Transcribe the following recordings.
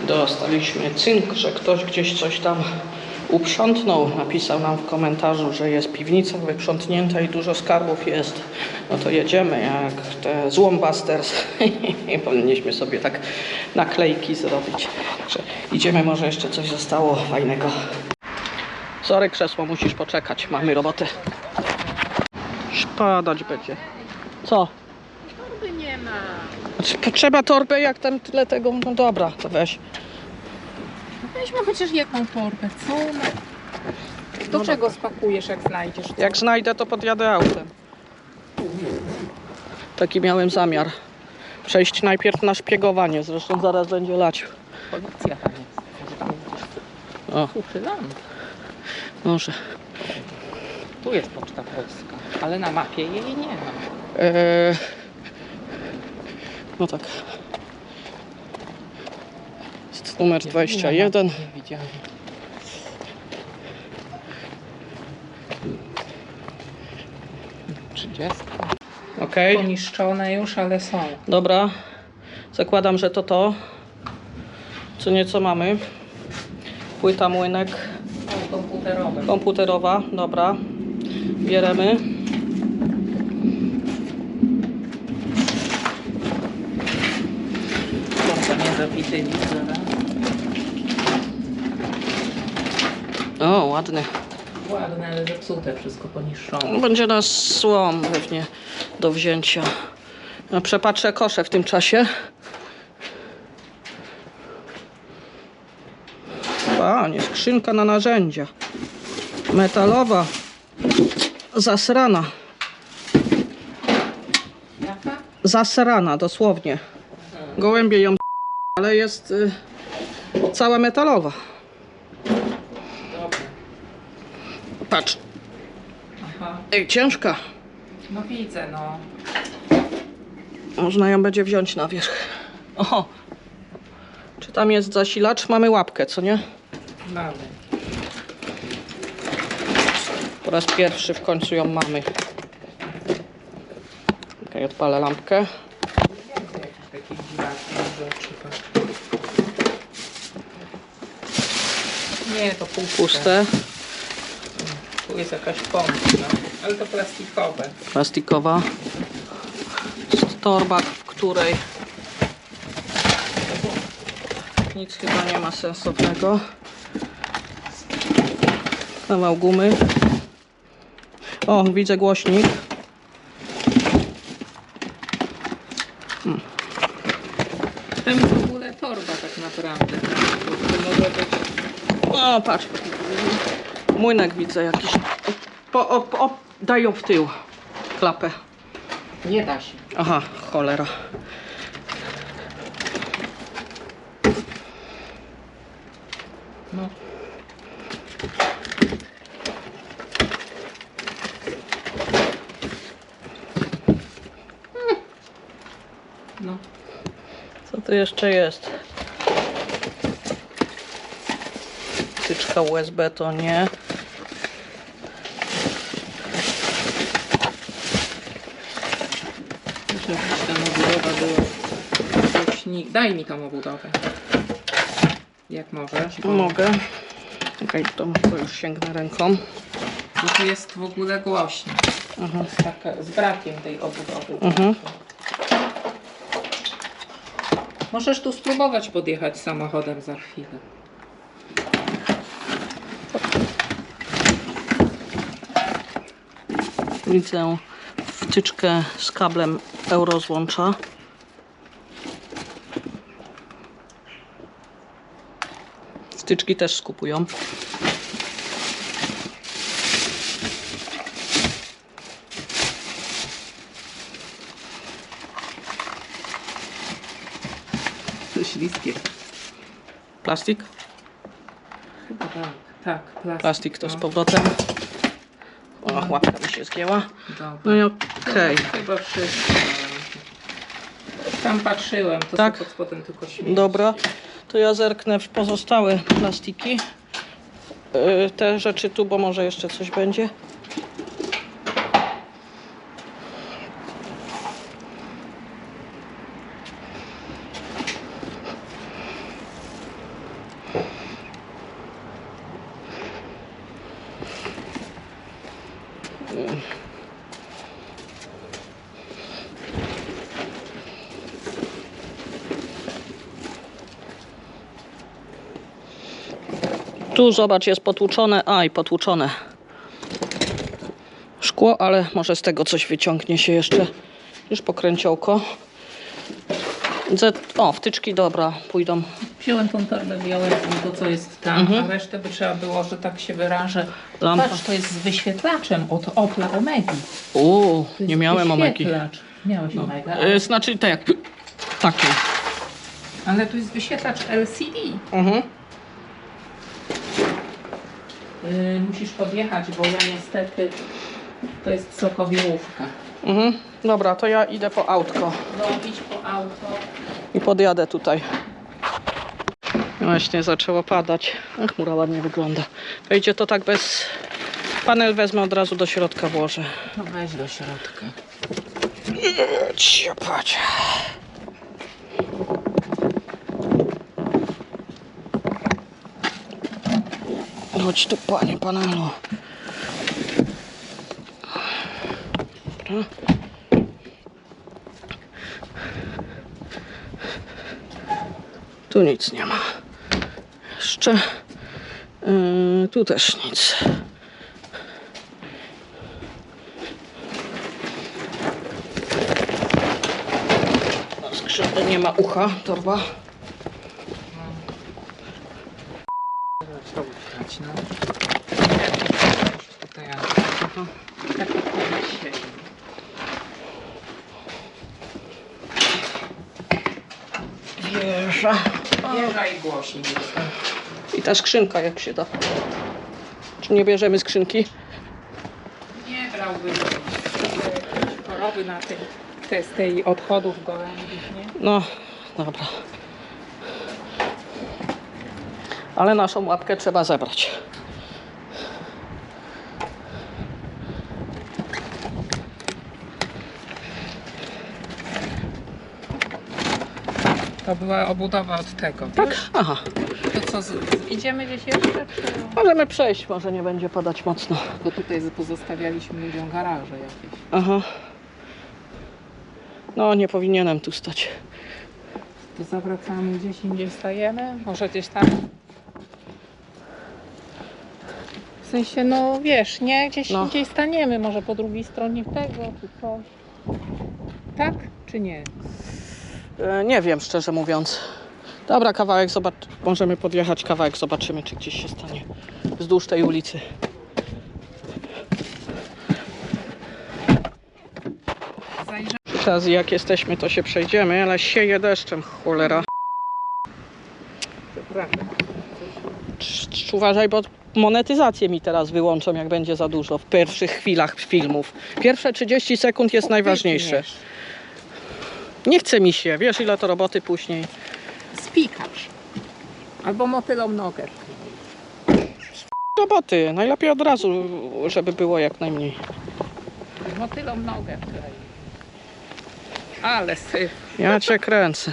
Dostaliśmy cynk, że ktoś gdzieś coś tam uprzątnął. Napisał nam w komentarzu, że jest piwnica wyprzątnięta i dużo skarbów jest. No to jedziemy jak te Złombusters. Powinniśmy sobie tak naklejki zrobić. Że idziemy, może jeszcze coś zostało fajnego. Sorry krzesło, musisz poczekać. Mamy robotę. Spadać będzie. Co? Torby nie ma. Znaczy, Potrzeba torbę, jak tam tyle tego. No dobra, to weź. Weźmy chociaż jedną torbę, co? No. Do czego spakujesz, jak znajdziesz? Jak znajdę, to podjadę autem. Taki miałem zamiar. Przejść najpierw na szpiegowanie, zresztą zaraz będzie lać. Policja tam jest. Może tam gdzieś O, uchylam. może. Tu jest Poczta Polska, ale na mapie jej nie ma. Eee, no tak. Jest numer 21. Nie widziałem. Trzydziestka. Okej, Poniszczone już, ale są. dobra. Zakładam, że to to. Co nieco mamy. Płyta młynek Są komputerowe. komputerowa. Dobra. Bieremy. Widzę. O, ładny. Ładne, ale zepsute, wszystko poniszczone. Będzie nas słom pewnie do wzięcia. Ja przepatrzę kosze w tym czasie. Panie, skrzynka na narzędzia. Metalowa. Zasrana. Jaka? Zasrana, dosłownie. Gołębie ją ale jest y, cała metalowa. Patrz, Aha. Ej, ciężka. No widzę, no. Można ją będzie wziąć na wierzch. Oho. Czy tam jest zasilacz? Mamy łapkę, co nie? Mamy. Po raz pierwszy w końcu ją mamy. Okej, odpalę lampkę. Takie dziwaczne rzeczy. Nie, to puste. Puste, Tu jest jakaś pompa, no. ale to plastikowe. plastikowa. Jest torba, w której nic chyba nie ma sensownego. Kawał gumy. O, widzę głośnik. Tam w ogóle torba tak naprawdę. O, patrz. Młynek widzę jakiś. Po, o, o, daj ją w tył. Klapę. Nie da się. Aha, cholera. No. No. Co tu jeszcze jest? Tyczka USB to nie. Muszę jakaś tam obudowa była. Głośnik. Daj mi tą obudowę. Jak możesz. bo- Mogę. Okej, to, to już sięgnę ręką. Bo tu jest w ogóle głośno. Mhm. Taka, z brakiem tej obudowy. Mhm. Możesz tu spróbować podjechać samochodem za chwilę. Widzę wtyczkę z kablem eurozłącza. Wtyczki też skupują. Śliskie. Plastik? Chyba tak. Tak, plastik. Plastik to z no. powrotem. O, łapka mi się zgięła. Dobra. No i okej. Chyba wszystko. Tam patrzyłem, to Tak? tak? pod spodem tylko śmieci. Dobra, to ja zerknę w pozostałe plastiki. Yy, Te rzeczy tu, bo może jeszcze coś będzie. Tu zobacz, jest potłuczone. Aj, potłuczone. Szkło, ale może z tego coś wyciągnie się jeszcze. Już pokręciołko. O, wtyczki dobra, pójdą. Wziąłem tą torbę, wziąłem to, co jest tam, Mhm. a resztę by trzeba było, że tak się wyrażę. Lampa. Patrz, to jest z wyświetlaczem od Opla Omegi. Jest nie miałem omegi. wyświetlacz. Miałeś Omega, ale, znaczy tak, takie. ale tu jest wyświetlacz LCD. Mhm. Yy, musisz podjechać, bo ja niestety to jest sokowiałówka. Mhm. Dobra, to ja idę po autko No idź po auto. i podjadę tutaj. Właśnie zaczęło padać. Ach, chmura ładnie wygląda. Wejdzie to tak bez... Panel wezmę od razu do środka włożę. To weź do środka. Ciepać. Chodź tu, panie panelu. Dobra. Tu nic nie ma. Jeszcze. Yy, tu też nic. Na skrzydle nie ma ucha, torba. Wieża. Głośnik jest. I ta skrzynka jak się da. Czy nie bierzemy skrzynki? Nie brałbym choroby na tej, te, z tej odchodów gołębich, nie? No, dobra. Ale naszą łapkę trzeba zebrać. To była obudowa od tego. Tak? wiesz? Aha. To co, z, idziemy gdzieś jeszcze? Czy... Możemy przejść, może nie będzie padać mocno. Bo tutaj pozostawialiśmy ludziom garaże jakieś. Aha. No, nie powinienem tu stać. To zawracamy gdzieś indziej stajemy? Może gdzieś tam? W sensie, no wiesz, nie? Gdzieś No. indziej staniemy, może po drugiej stronie tego, czy coś. Tak, czy nie? E, nie wiem, szczerze mówiąc. Dobra, kawałek zobacz. Możemy podjechać kawałek, zobaczymy, czy gdzieś się stanie. Wzdłuż tej ulicy. Okazji, jak jesteśmy, to się przejdziemy, ale sieje deszczem, cholera. Uważaj, bo monetyzację mi teraz wyłączą, jak będzie za dużo w pierwszych chwilach filmów. Pierwsze 30 sekund jest najważniejsze. Nie chce mi się, wiesz ile to roboty później. Spikasz. Albo motylą nogę. Roboty, najlepiej od razu, żeby było jak najmniej. Motylą nogę. Ale syf. Ja cię kręcę.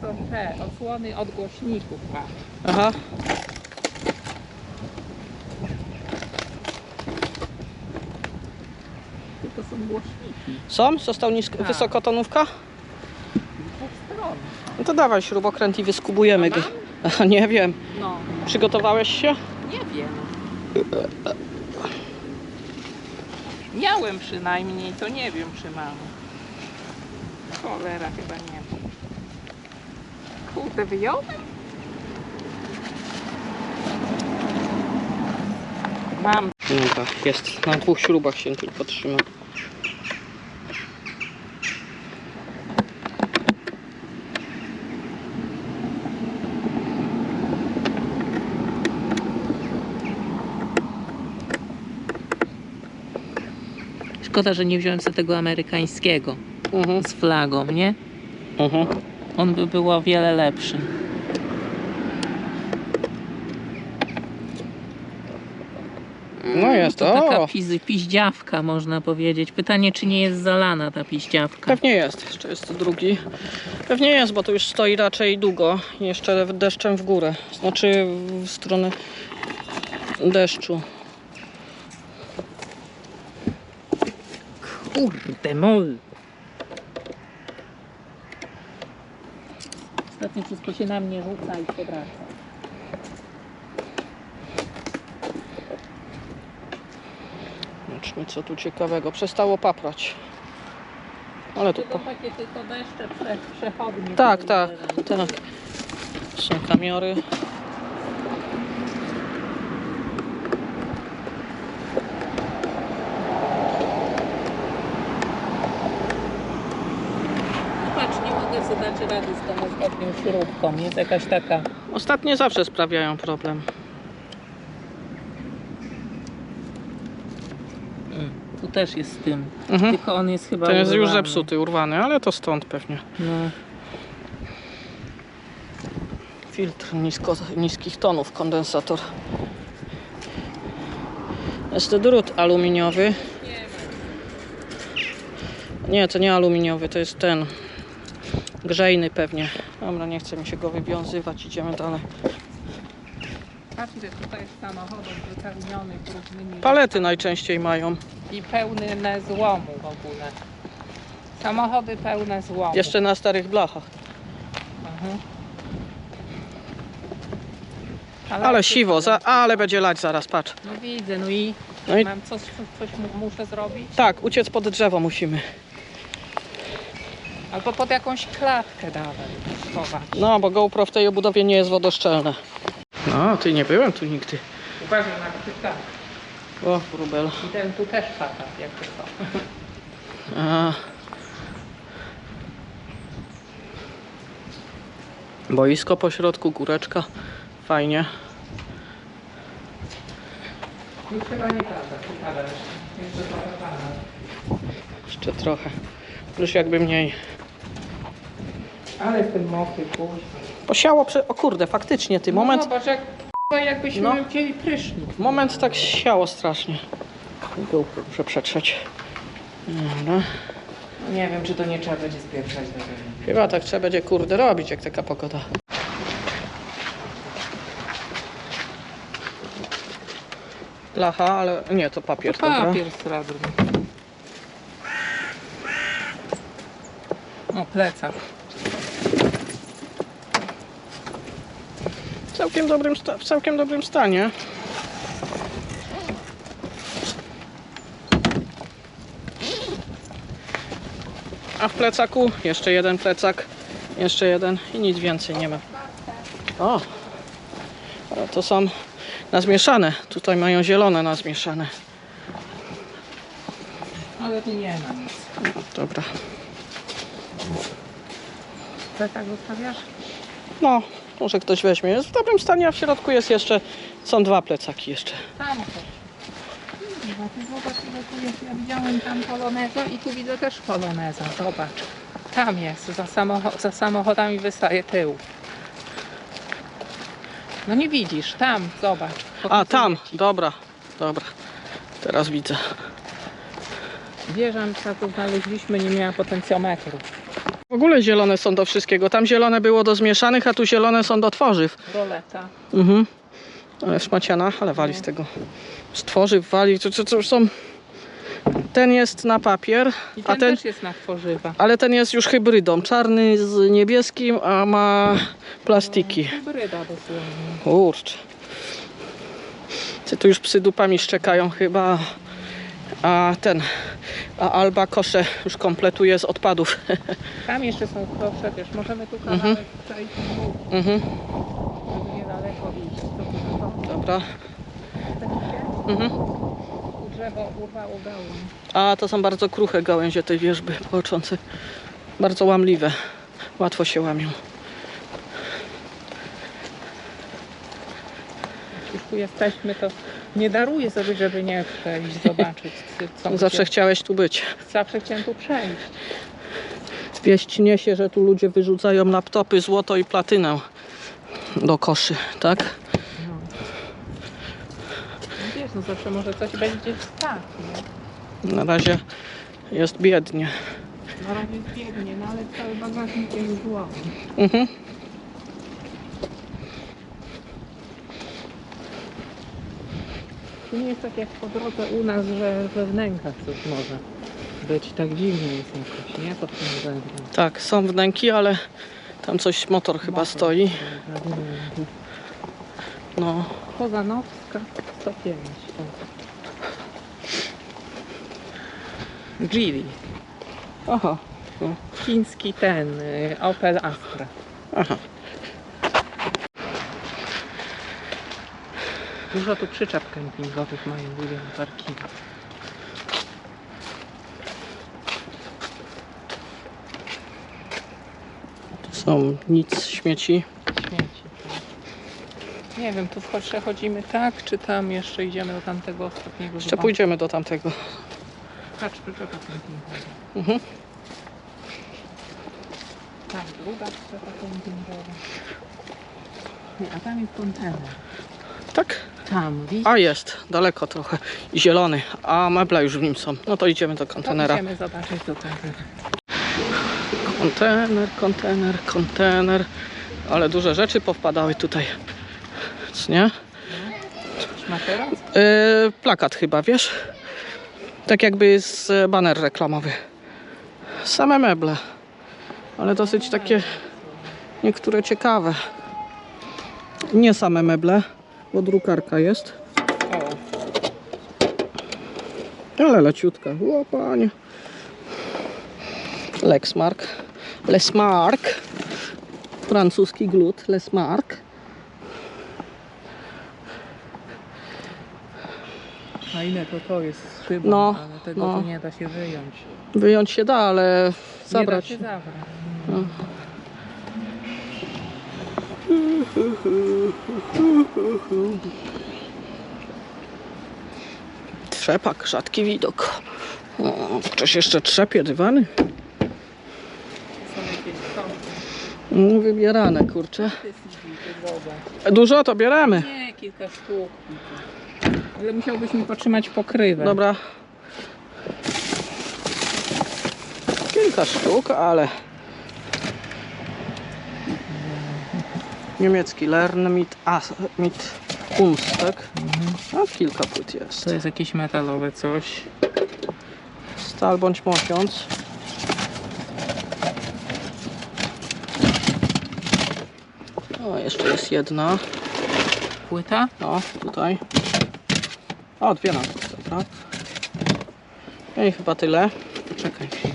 To te osłony od głośników. Aha. To są głośniki. Są? Został nisko, Tak. wysokotonówka? No to dawaj śrubokręt i wyskubujemy go. mam? Nie wiem. No, Przygotowałeś się? nie wiem. Miałem przynajmniej, to nie wiem czy mam. Cholera chyba nie. Kurde, wyjąłem? Mam. No tak, jest. Na dwóch śrubach się tylko trzyma. Szkoda, że nie wziąłem sobie tego amerykańskiego Mhm. z flagą, nie? Mhm. On by był o wiele lepszy. No jest, To taka o! pizy, piździawka można powiedzieć. Pytanie, czy nie jest zalana ta piździawka. Pewnie jest, jeszcze jest drugi. Pewnie jest, bo tu już stoi raczej długo. Jeszcze deszczem w górę. Znaczy w stronę deszczu. Kurde, mol. Ostatnio wszystko się na mnie rzuca i się wraca. Zobaczmy co tu ciekawego. Przestało paprać. Ale tu... To takie tylko deszcze prze, przechodnie. Tak, tak, tak. Są kamiory. No patrz, nie mogę sobie dać rady z tą ostatnią śrubką. Jest jakaś taka... Ostatnie zawsze sprawiają problem. Tu też jest z tym. Mhm. Tylko on jest chyba Ten jest już urwany. zepsuty, urwany, ale to stąd pewnie. No. Filtr nisko, niskich tonów, kondensator. Jest to drut aluminiowy. Nie, to nie aluminiowy, to jest ten grzejny pewnie. Dobra, nie chce mi się go wywiązywać, idziemy dalej. Ile tutaj jest samochodów wypełnionych różnymi Palety najczęściej mają. i pełne złomu w ogóle. Samochody pełne złomu. Jeszcze na starych blachach. Mhm. Ale siwo, za, ale będzie lać zaraz, patrz. No widzę, no i, No i mam coś, coś mu- muszę zrobić? tak, uciec pod drzewo musimy. Albo pod jakąś klatkę schować. No, bo GoPro w tej obudowie nie jest wodoszczelne. No, ty nie byłem tu nigdy. Uważaj na krytyka. O, rubel. I ten tu też pata, jakby to. A. Boisko po środku, góreczka. Fajnie. Już chyba nie pada, tu pada jeszcze. Jeszcze trochę pada. Jeszcze trochę. Już jakby mniej. Ale jestem mokry, kuźwa. Posiało prze... O kurde, faktycznie ty. Moment, No zobacz, jak, k***a, jakbyśmy No. wzięli prysznic. moment tak siało strasznie. GoPro muszę przetrzeć. Dobra. Nie wiem, czy to nie trzeba będzie spieprzać do tego. Chyba tak trzeba będzie kurde robić, jak taka pogoda. Lacha, ale nie, to papier. To dobra. papier srebrny. O, plecak. Całkiem dobrym, w całkiem dobrym stanie. A w plecaku jeszcze jeden plecak, jeszcze jeden i nic więcej nie ma. O, to są na zmieszane. Tutaj mają zielone na zmieszane. Ale tu nie ma nic. Dobra. Plecak zostawiasz? No, może ktoś weźmie. Jest w dobrym stanie, a w środku jest jeszcze, są dwa plecaki jeszcze. Tam chodź. Kurwa, ty zobacz ile tu jest. Ja widziałem tam poloneza i tu widzę też poloneza. Zobacz. Tam jest, za, za samochodami wystaje tył. No nie widzisz, tam, zobacz. A, tam, dobra, dobra. Teraz widzę. Wieża, którą znaleźliśmy, nie miała potencjometru. W ogóle zielone są do wszystkiego. Tam zielone było do zmieszanych, a tu zielone są do tworzyw. Roleta. Mhm. Ale szmaciana, ale wali z tego. Z tworzyw wali. To, to, to są... Ten jest na papier, I a ten, ten, też jest na tworzywa. ale ten jest już hybrydą. Czarny z niebieskim, a ma plastiki. Hybryda dosłownie. Kurczę. Ty tu już psy dupami szczekają chyba. A ten, a Alba kosze już kompletuje z odpadów. Tam jeszcze są proszę, wiesz, możemy tu kawałek Mhm. przejść, mhm, żeby niedaleko iść. To to. dobra. Mhm. Drzewo urwało gałąź. A to są bardzo kruche gałęzie tej wierzby płaczące. Bardzo łamliwe. Łatwo się łamią. Już tu jesteśmy, to nie daruję sobie, żeby nie przejść, zobaczyć. Co Zawsze gdzie- chciałeś tu być. Zawsze chciałem tu przejść. Wieść niesie, że tu ludzie wyrzucają laptopy, złoto i platynę do koszy, tak? Wiesz, wiesz, no zawsze może coś będzie stać, nie? Na razie jest biednie. Na razie jest biednie, no ale cały bagażnik jest złomy. Mhm. To nie jest tak jak po drodze u nas, że we wnękach coś może być. Tak dziwnie jest jakoś, nie? Pod tym względem. Tak, są wnęki, ale tam coś motor chyba Motor. stoi. No, Kozanowska 105. Geely. no, Chiński ten, y, Opel Astra. aha. Dużo tu przyczep kempingowych mają ludzie na parkingu. Tu są nic, śmieci. Śmieci. Nie wiem, tu wcho- przechodzimy tak, czy tam jeszcze idziemy do tamtego ostatniego Jeszcze pójdziemy do tamtego. Patrz, przyczepa kempingowa. Mhm. Tak, druga przyczepa kempingowa. Nie, a tam jest kontener. Tak? Tam, widzisz? A jest, daleko trochę. Zielony, a meble już w nim są. No to idziemy do To kontenera. Idziemy zobaczyć do tego. Kontener, kontener, kontener. Ale duże rzeczy powpadały tutaj. Co nie? Yy, plakat chyba, wiesz? Tak jakby z e, baner reklamowy. Same meble. Ale dosyć takie niektóre ciekawe. Nie same meble, bo drukarka jest. Ale leciutka. O panie. Lexmark. Lesmark. Francuski glut. Lesmark. a ile to to jest szybą, No, ale tego no. nie da się wyjąć. Wyjąć się da, ale zabrać. Nie da się zabrać. No. Trzepak, rzadki widok. O, ktoś jeszcze trzepie dywany? No, wybierane, kurczę. Dużo to bieremy. Nie, kilka sztuk. Ale musiałbyś mi potrzymać pokrywę. Dobra. Kilka sztuk, ale... Niemiecki Lern mit, a, mit Kunst, tak? A kilka płyt jest. To jest jakieś metalowe coś. Stal bądź mosiąc. O, jeszcze jest jedna. Płyta? O, tutaj. O, dwie na dobra. No i chyba tyle. Poczekaj chwilę.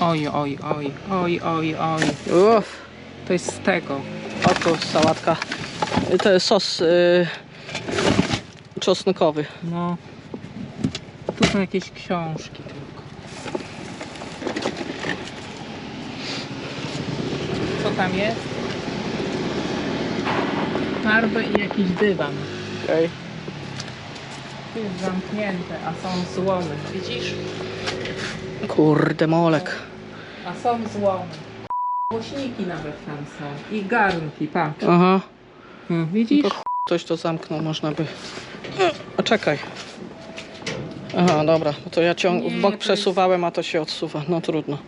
Oj, oj, oj, oj, oj, oj. Uff, To jest z tego. Oto sałatka. To jest sos y, czosnkowy. No. Tu są jakieś książki tylko. Co tam jest? Farby i jakiś dywan. Okej. Tu jest zamknięte, a są złomy. Widzisz? Kurde, molek. A są złomy. Głośniki nawet tam są. I garnki, patrz. Aha. Hmm, widzisz? To ch- Ktoś to zamknął, można by. A czekaj. Aha, dobra, no to ja ciąg Nie, w to bok jest- przesuwałem, a to się odsuwa. No trudno.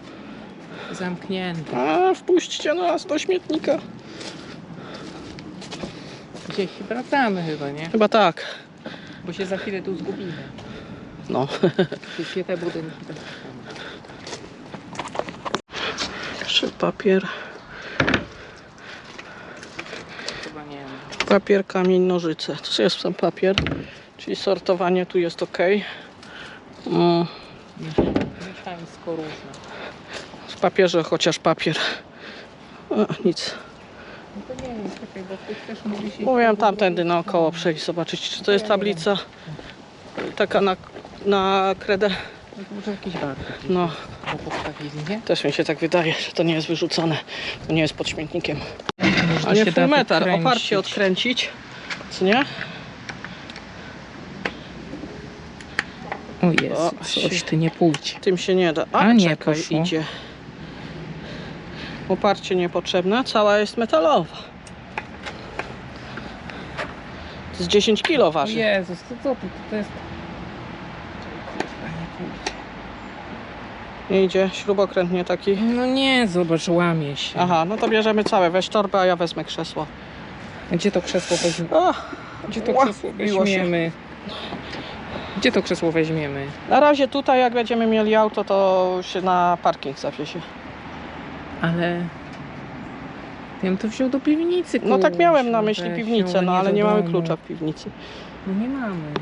Zamknięte. A, wpuśćcie nas do śmietnika. Gdzieś wracamy chyba, nie? Chyba tak. Bo się za chwilę tu zgubimy. No. Się te budynki tak Jeszcze papier. chyba nie ma. Papier, kamień, nożyce. To jest ten papier. Czyli sortowanie tu jest ok. Mm, Mieszańsko różne. w papierze chociaż papier. A, nic. No wiem, tamtędy naokoło przejść, zobaczyć czy to jest tablica. Taka na, na kredę. To może jakiś barwy. No, nie? też mi się tak wydaje, że to nie jest wyrzucone. To nie jest pod śmietnikiem. A nie wykręcić. oparcie odkręcić. Co nie? O Jezu, O, coś ty nie pójdź. Tym się nie da. A, A nie czekaj, poszło. idzie. Oparcie niepotrzebne, cała jest metalowa. Z 10 kilo waży. Jezus, to co ty, to jest... Nie idzie, śrubokręt nie taki. No nie, zobacz, łamie się. Aha, no to bierzemy całe. Weź torbę, a ja wezmę krzesło. Gdzie to krzesło weźmiemy? Gdzie to krzesło weźmiemy? Gdzie to krzesło weźmiemy? na razie tutaj, jak będziemy mieli auto, to się na parking zawiezie. Ale... Ja bym to wziął do piwnicy, No tak miałem na myśli piwnicę, no ale nie mamy klucza w piwnicy. No nie mamy.